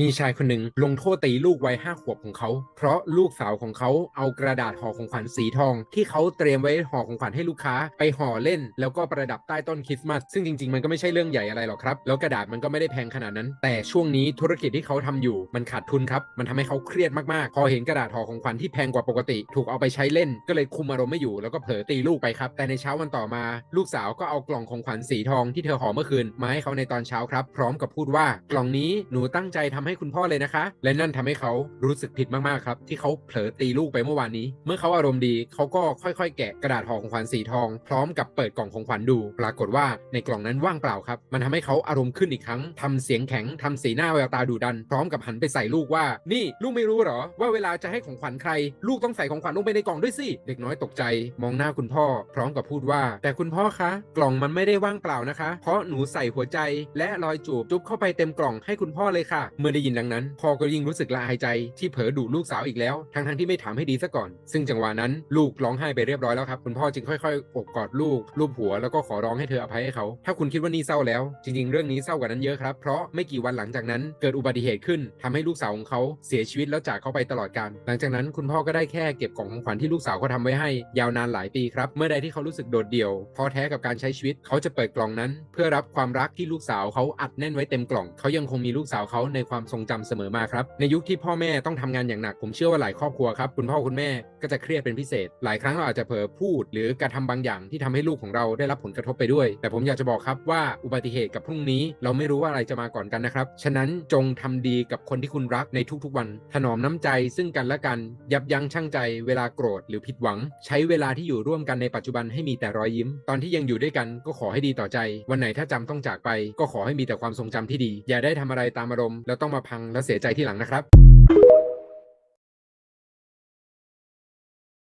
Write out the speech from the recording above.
มีชายคนหนึ่งลงโทษตีลูกวัยห้าขวบของเขา เพราะลูกสาวของเขาเอากระดาษห่อของขวัญสีทอง ที่เขาเตรียมไว้ห่อของขวัญให้ลูกค้าไปห่อเล่น แล้วก็ประดับใต้ต้นคริสต์มาสซึ่งจริงๆ มันก็ไม่ใช่เรื่องใหญ่อะไรหรอกครับ แล้วกระดาษมันก็ไม่ได้แพงขนาดนั้น แต่ช่วงนี้ธุรกิจที่เขาทำอยู่มันขาดทุนครับมันทำให้เขาเครียดมากๆ พอเห็นกระดาษห่อของขวัญที่แพงกว่าปกติ ถูกเอาไปใช้เล่น ก็เลยคุมอารมณ์ไม่อยู่แล้วก็เผลอตีลูกไปครับแต่ในเช้าวันต่อมา ลูกสาวก็เอากล่องของขวัญสีทองที่เธอห่อเมื่อคืนมาให้เขาในตอนเช้าครับ พร้อมกับพูดว่ากล่องนี้หนูตั้งใจทำใให้คุณพ่อเลยนะคะ และนั่นทำให้เขารู้สึกผิดมากๆครับ ที่เขาเผลอตีลูกไปเมื่อวานนี้ เมื่อเขาอารมณ์ดีเขาก็ค่อยๆ แกะกระดาษห่อของขวัญสีทอง พร้อมกับเปิดกล่องของขวัญดู ปรากฏว่าในกล่องนั้นว่างเปล่าครับ มันทำให้เขาอารมณ์ขึ้นอีกครั้งทำเสียงแข็งทำสีหน้าแววตาดุดัน พร้อมกับหันไปใส่ลูกว่า นี่ลูกไม่รู้หรอ ว่าเวลาจะให้ของขวัญใคร ลูกต้องใส่ของขวัญลงไปในกล่องด้วยสิเด็กน้อยตกใจ มองหน้าคุณพ่อ พร้อมกับพูดว่า แต่คุณพ่อคะ กล่องมันไม่ได้ว่างเปล่านะคะ เพราะหนูใส่หัวใจ และรอยจูบจุ๊บเข้าไปเต็มกล่องให้คุณพ่อเลยค่ะเมื่อได้ยินดังนั้น พ่อก็ยิ่งรู้สึกละอายใจที่เผลอดุลูกสาวอีกแล้ว ทั้งๆที่ไม่ถามให้ดีซะก่อน ซึ่งจังหวะนั้นลูกร้องไห้ไปเรียบร้อยแล้วครับ คุณพ่อจึงค่อยๆอกกอดลูกลูบหัวแล้วก็ขอร้องให้เธออภัยให้เขา ถ้าคุณคิดว่านี่เศร้าแล้ว จริงๆ เรื่องนี้เศร้ากว่านั้นเยอะครับ เพราะไม่กี่วันหลังจากนั้นเกิดอุบัติเหตุขึ้นทำให้ลูกสาวของเขาเสียชีวิตแล้วจากเขาไปตลอดกาลหลังจากนั้นคุณพ่อก็ได้แค่เก็บกล่องของขวัญที่ลูกสาวเขาทำไว้ให้ ยาวนานหลายปีครับ เมื่อใดที่เขารู้สึกโดดเดี่ยวท้อแท้กับการใช้ชีวิตเขาจะเปิดกล่องนั้น เพื่อรับความรักที่ลูกสาวเขาอัดแน่นไว้เต็มกล่องเขายังคงมีลูกสาวเขาในความทรงจำเสมอมาครับ ในยุคที่พ่อแม่ต้องทำงานอย่างหนัก ผมเชื่อว่าหลายครอบครัวครับคุณพ่อคุณแม่ก็จะเครียดเป็นพิเศษ หลายครั้งเราอาจจะเผลอพูด หรือกระทำบางอย่างที่ทำให้ลูกของเราได้รับผลกระทบไปด้วย แต่ผมอยากจะบอกครับว่าอุบัติเหตุกับพรุ่งนี้เราไม่รู้ว่าอะไรจะมาก่อนกันนะครับ ฉะนั้นจงทำดีกับคนที่คุณรักในทุกๆวัน ถนอมน้ำใจซึ่งกันและกัน ยับยั้งชั่งใจ เวลาโกรธหรือผิดหวัง ใช้เวลาที่อยู่ร่วมกันในปัจจุบันให้มีแต่รอยยิ้ม ตอนที่ยังอยู่ด้วยกันก็ขอให้ดีต่อใจ วันไหนถ้าจำต้องจากไป ก็ขอให้มีแต่ความทรงจำที่ดี อย่าได้ทำอะไรตามอารมณ์แล้วต้องมาพังแล้วเสียใจที่หลังนะครับ